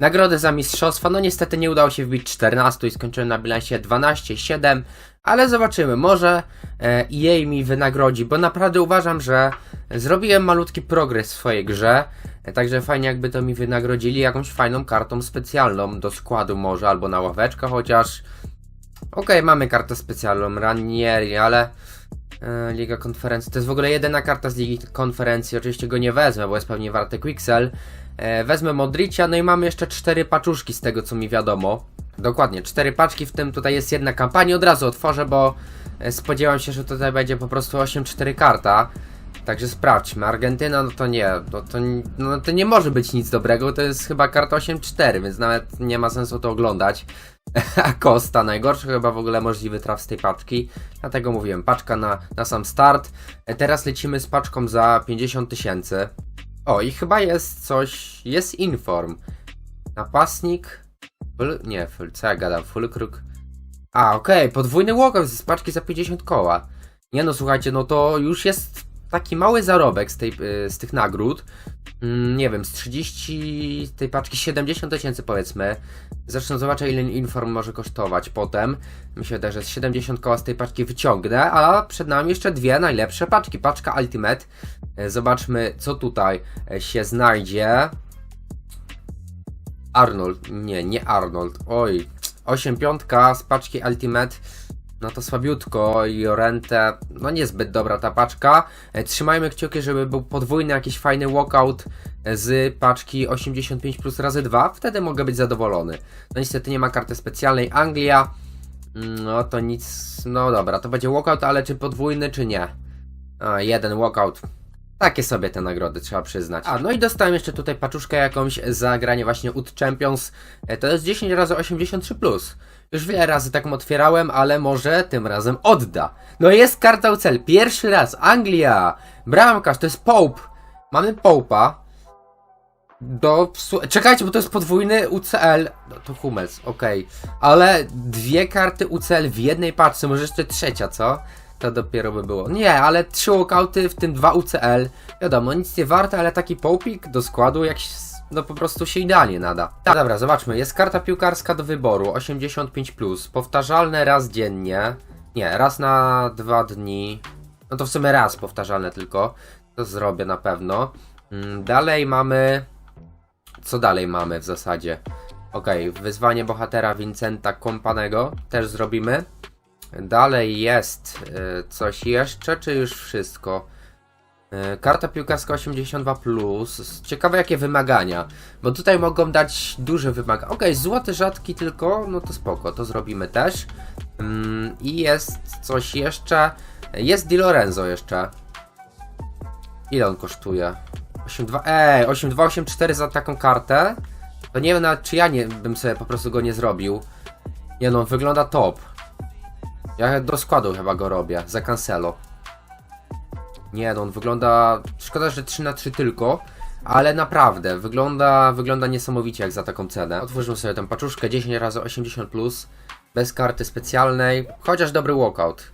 Nagrody za mistrzostwa, no niestety nie udało się wbić 14 i skończyłem na bilansie 12-7, ale zobaczymy, może e, EA mi wynagrodzi, bo naprawdę uważam, że zrobiłem malutki progres w swojej grze, e, także fajnie jakby to mi wynagrodzili jakąś fajną kartą specjalną do składu może, albo na ławeczkę chociaż. Okej, mamy kartę specjalną, Ranieri, ale Liga Konferencji, to jest w ogóle jedyna karta z Ligi Konferencji, oczywiście go nie wezmę, bo jest pewnie warte Quixel. E, wezmę Modricia, no i mamy jeszcze cztery paczuszki z tego co mi wiadomo. Dokładnie, cztery paczki, w tym tutaj jest jedna kampania, od razu otworzę, bo e, spodziewam się, że tutaj będzie po prostu 8-4 karta. Także sprawdźmy. Argentyna, no to nie, no to, no to nie może być nic dobrego, to jest chyba karta 8-4, więc nawet nie ma sensu to oglądać. A Costa, najgorszy chyba w ogóle możliwy traf z tej paczki. Dlatego mówiłem, paczka na, na sam start. E, Teraz lecimy z paczką za 50 tysięcy. O, i chyba jest coś, jest inform. Napastnik, full, nie, full, co ja gadam, full kruk. A, okej, podwójny walkout z paczki za 50 koła. Nie no, słuchajcie, no to już jest taki mały zarobek z, tej, y, z tych nagród. Mm, nie wiem, z 30 z tej paczki 70 tysięcy powiedzmy. Zresztą zobaczę ile inform może kosztować potem. Myślę że z 70 koła z tej paczki wyciągnę, a przed nami jeszcze dwie najlepsze paczki. Paczka Ultimate. E, Zobaczmy co tutaj e, się znajdzie. Arnold, nie, nie Arnold. Oj, 8 piątka z paczki Ultimate. No to słabiutko i Orente, no niezbyt dobra ta paczka. E, Trzymajmy kciuki, żeby był podwójny jakiś fajny walkout e, z paczki 85 plus razy 2. Wtedy mogę być zadowolony. No niestety nie ma karty specjalnej. Anglia, mm, no to nic, no dobra, to będzie walkout, ale czy podwójny, czy nie? A, jeden walkout. Takie sobie te nagrody, trzeba przyznać. A, no i dostałem jeszcze tutaj paczuszkę jakąś za granie właśnie UT Champions. E, To jest 10 razy 83+. Plus. Już wiele razy taką otwierałem, ale może tym razem odda. No jest karta UCL, pierwszy raz, Anglia! Bramkarz, to jest Pope. Mamy Pope'a. Do... Czekajcie, bo to jest podwójny UCL. No to Hummels, okej. Ale dwie karty UCL w jednej paczce, może jeszcze trzecia, co? To dopiero by było. Nie, ale trzy walkouty, w tym dwa UCL. Wiadomo, nic nie warte, ale taki popik do składu jak no po prostu się idealnie nada. Tak, dobra, zobaczmy. Jest karta piłkarska do wyboru 85+, plus, powtarzalne raz dziennie. Nie, raz na dwa dni. No to w sumie raz powtarzalne tylko. To zrobię na pewno. Mm, Dalej mamy. Co dalej mamy w zasadzie? Okej, wyzwanie bohatera Vincenta Kompanego też zrobimy. Dalej jest y, coś jeszcze, czy już wszystko? Y, Karta piłkarska 82. Ciekawe jakie wymagania. Bo tutaj mogą dać duże wymagania. Okej, złoty rzadki tylko, no to spoko, to zrobimy też. Ym, I jest coś jeszcze. Jest Di Lorenzo jeszcze. Ile on kosztuje? 82. Ej, 8284 za taką kartę. To nie wiem nawet czy ja nie bym sobie po prostu go nie zrobił. Nie no, wygląda top. Ja do składu chyba go robię, za Cancelo. Nie no, on wygląda... Szkoda, że 3 na 3 tylko, ale naprawdę, wygląda, wygląda niesamowicie jak za taką cenę. Otworzymy sobie tę paczuszkę 10 razy 80+, plus, bez karty specjalnej, chociaż dobry walkout.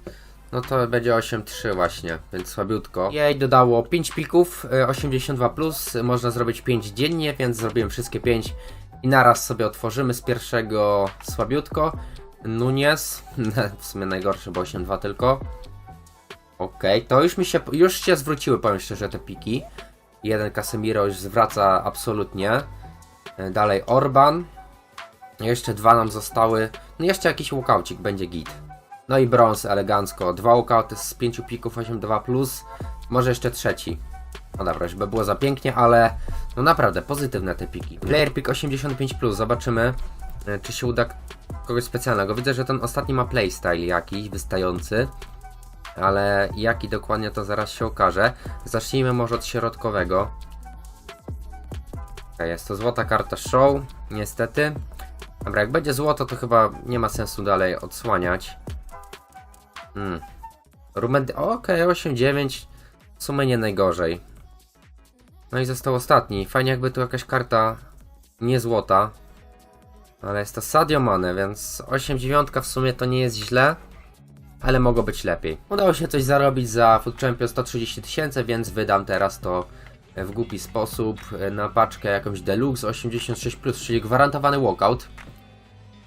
No to będzie 8-3 właśnie, więc słabiutko. Jej dodało 5 pików, y, 82+, plus, można zrobić 5 dziennie, więc zrobiłem wszystkie 5 i naraz sobie otworzymy z pierwszego słabiutko. Nunez, w sumie najgorszy, bo 8-2 tylko. Okej, to już mi się, już się zwróciły, powiem szczerze, te piki. Jeden Casemiro już zwraca absolutnie. E, Dalej Orban. Jeszcze dwa nam zostały. No jeszcze jakiś walkaucik będzie git. No i brąz elegancko. Dwa walkauty z pięciu pików 8-2+. Plus. Może jeszcze trzeci. No dobra, żeby było za pięknie, ale no naprawdę pozytywne te piki. Player pick 85+, plus. zobaczymy e, czy się uda kogoś specjalnego. Widzę, że ten ostatni ma playstyle jakiś wystający. Ale jaki dokładnie to zaraz się okaże. Zacznijmy może od środkowego. Jest to złota karta show, niestety. Dobra, jak będzie złoto, to chyba nie ma sensu dalej odsłaniać. Hmm. Rumed... Okej, okay, 8-9. W sumie nie najgorzej. No i został ostatni. Fajnie jakby tu jakaś karta nie złota. Ale jest to Sadio Mane, więc 8-9 w sumie to nie jest źle ale mogło być lepiej. Udało się coś zarobić za Food Champion 130 tysięcy, więc wydam teraz to w głupi sposób e, na paczkę jakąś Deluxe 86+, czyli gwarantowany walkout.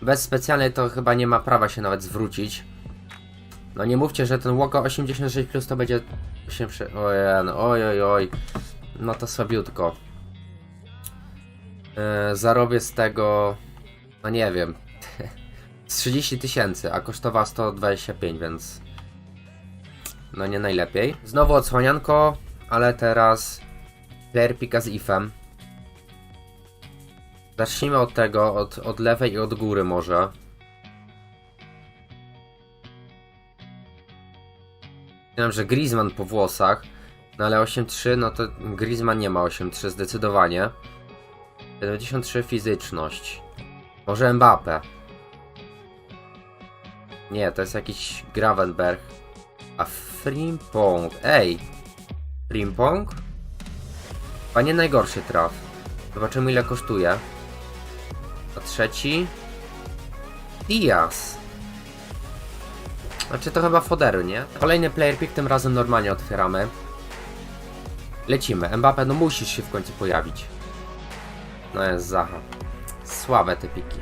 Bez specjalnej to chyba nie ma prawa się nawet zwrócić. No nie mówcie, że ten walkout 86+, to będzie... się prze... No, oj, oj, oj. No to słabiutko. E, zarobię z tego... No nie wiem. z 30 tysięcy, a kosztowała 125, więc... No nie najlepiej. Znowu odsłanianko, ale teraz player pika z ifem. Zacznijmy od tego, od, od lewej i od góry może. Wiem, że Griezmann po włosach, no ale 8-3, no to Griezmann nie ma 8-3 zdecydowanie. 73 fizyczność. Może Mbappe. Nie, to jest jakiś Gravenberg. A Frimpong. Ej! Frimpong? Chyba nie najgorszy traf. Zobaczymy ile kosztuje. A trzeci? Diaz. Znaczy to chyba fodery, nie? Kolejny player pick, tym razem normalnie otwieramy. Lecimy. Mbappe, no musisz się w końcu pojawić. No jest Zaha. Słabe te piki.